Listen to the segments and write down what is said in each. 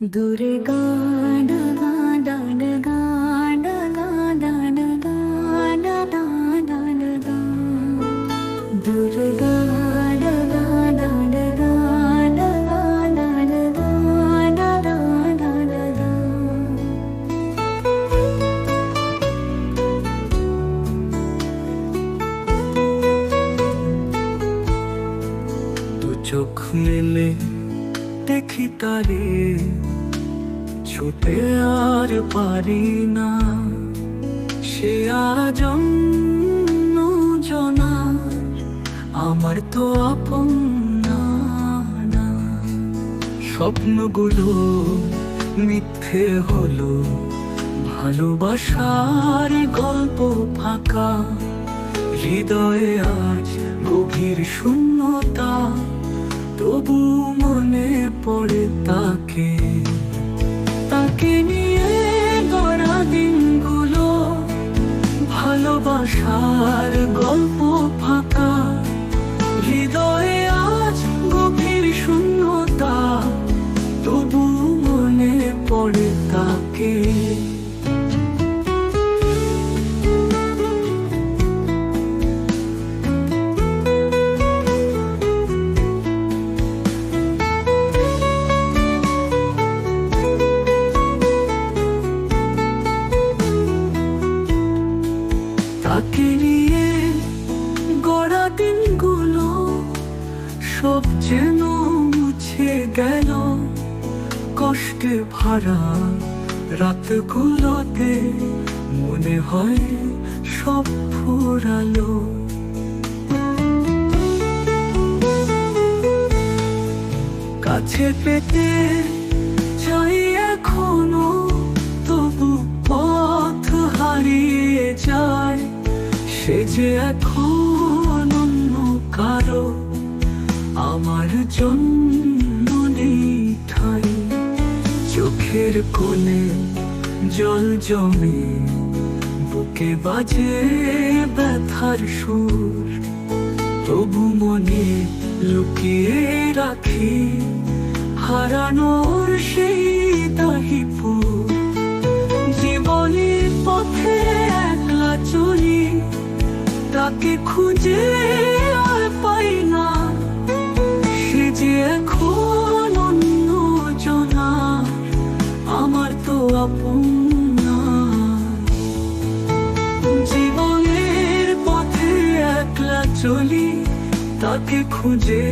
दुर्गा চোখ মেলে দেখি তারে, ছুটে আর পারি না। সে আজ জনা আমার তো আপন না। স্বপ্নগুলো মিথ্যে হলো, ভালোবাসার গল্প ফাঁকা। হৃদয়ে আজ গভীর শূন্যতা। পড়ে তাকে তাকে নিয়ে গড়া দিনগুলো, ভালোবাসার গল্প ফাঁকা। হৃদয়ে আজ গভীর শূন্যতা, তবু মনে পড়ে তাকে। তাকে নিয়ে গড়া দিনগুলো সব যেন মুছে গেল। কষ্টে ভরা রাতগুলোতে মনে হয় সব ফুরালো। কাছে পেতে সে যে এখন অন্য কারও আমার জন্য ঠাই। চোখের কোণে জল জমে, বুকে বাজে ব্যথার সুর। তবু মনে লুকিয়ে রাখি, হারানোর সেই দাহিপুর জীবনের তাকে খুঁজে আর পাই না। সে যে এখন অন্য জনা, আমার তো আপন জীবনের পথে একলা চলি, তাকে খুঁজে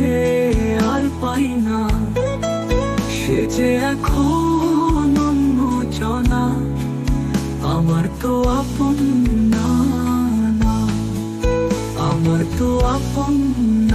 আর পাই না। সে যে এখন অন্য জনা, আমার তো আপন tu apong